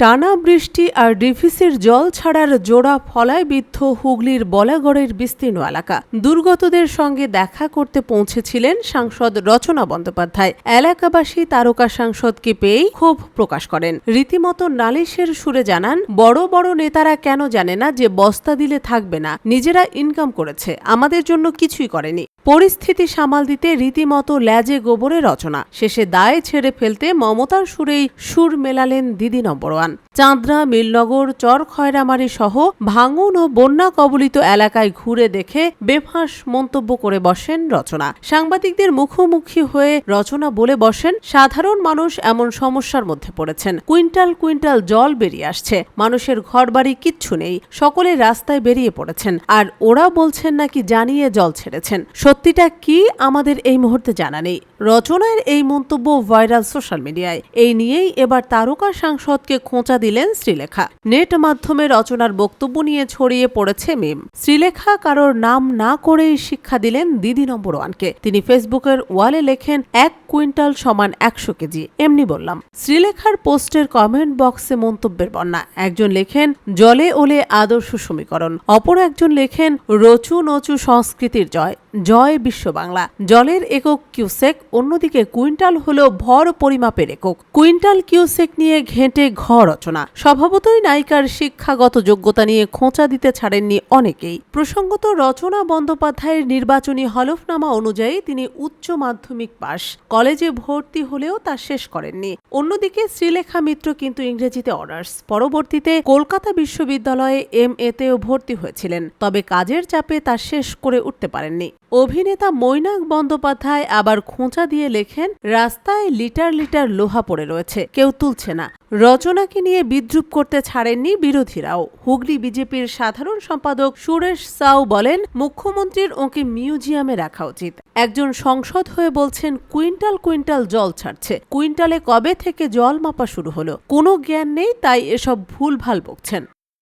টানা বৃষ্টি আর ডিভিসির জল ছাড়ার জোড়া ফলায় বিদ্ধ হুগলির বলাগড়ের বিস্তীর্ণ এলাকা। দুর্গতদের সঙ্গে দেখা করতে পৌঁছেছিলেন সাংসদ রচনা বন্দ্যোপাধ্যায়। এলাকাবাসী তারকা সাংসদকে পেয়েই ক্ষোভ প্রকাশ করেন। রীতিমতো নালিশের সুরে জানান, বড় বড় নেতারা কেন জানে না যে বস্তা দিলে থাকবে না। নিজেরা ইনকাম করেছে। আমাদের জন্য কিছুই করেনি। পরিস্থিতি সামাল দিতে রীতিমতো ল্যাজে গোবরে রচনা। শেষে দায় ছেড়ে ফেলতে মমতার সুরেই সুর মেলালেন দিদি নম্বর ওয়ান। চাঁদরা, মিলনগর, চর খয়রামারি সহ ভাঙন ও বন্যা কবলিত এলাকায় ঘুরে দেখে বেফাঁস মন্তব্য করে বসেন রচনা। সাংবাদিকদের মুখোমুখি হয়ে রচনা বলে বসেন, সাধারণ মানুষ এমন সমস্যার মধ্যে পড়েছেন। কুইন্টাল কুইন্টাল জল বেরিয়ে আসছে, মানুষের ঘরবাড়ি কিচ্ছু নেই, সকলে রাস্তায় বেরিয়ে পড়েছেন, আর ওরা বলছেন নাকি জানিয়ে জল ছেড়েছেন। সত্যিটা কি আমাদের এই মুহূর্তে জানা নেই। রচনার এই মন্তব্য ভাইরাল সোশ্যাল মিডিয়ায়। এই নিয়েই এবার তারকা সাংসদকে খোঁচা দিলেন শ্রীলেখা। নেট মাধ্যমে রচনার বক্তব্য নিয়ে ছড়িয়ে পড়েছে মিম। শ্রীলেখা কারোর নাম না করেই শিক্ষা দিলেন দিদি নম্বর ওয়ানকে। তিনি ফেসবুকের ওয়ালে লেখেন, এক কুইন্টাল সমান একশো কেজি। এমনি বললাম। শ্রীলেখার পোস্টের কমেন্ট বক্সে মন্তব্যের বন্যা একজন লেখেন, জলে ওলে আদর্শ সমীকরণ। অপর একজন লেখেন, রচু নচু সংস্কৃতির জয়। জয় বিশ্ব বাংলা। জলের একক কিউসেক, অন্যদিকে কুইন্টাল হল ভর পরিমাপের একক। কুইন্টাল কিউসেক নিয়ে ঘেঁটে ঘ রচনা। স্বভাবতই নায়িকার শিক্ষাগত যোগ্যতা নিয়ে খোঁচা দিতে ছাড়েননি অনেকেই। প্রসঙ্গত রচনা বন্দ্যোপাধ্যায়ের নির্বাচনী হলফনামা অনুযায়ী তিনি উচ্চ মাধ্যমিক পাশ। কলেজে ভর্তি হলেও তা শেষ করেননি। অন্যদিকে শ্রীলেখা মিত্র কিন্তু ইংরেজিতে অনার্স। পরবর্তীতে কলকাতা বিশ্ববিদ্যালয়ে এম এতেও ভর্তি হয়েছিলেন। তবে কাজের চাপে তা শেষ করে উঠতে পারেননি। অভিনেতা মৈনাক বন্দ্যোপাধ্যায় আবার খোঁচা দিয়ে লেখেন, রাস্তায় লিটার লিটার লোহা পড়ে রয়েছে, কেউ তুলছে না। রচনাকে নিয়ে বিদ্রুপ করতে ছাড়েননি বিরোধীরাও। হুগলি বিজেপির সাধারণ সম্পাদক সুরেশ সাউ বলেন, মুখ্যমন্ত্রীর ওকে মিউজিয়ামে রাখা উচিত। একজন সংসদ হয়ে বলছেন, কুইন্টাল কুইন্টাল জল ছাড়ছে। কুইন্টালে কবে থেকে জল মাপা শুরু হলো? কোনো জ্ঞান নেই, তাই এসব ভুলভাল বকছেন।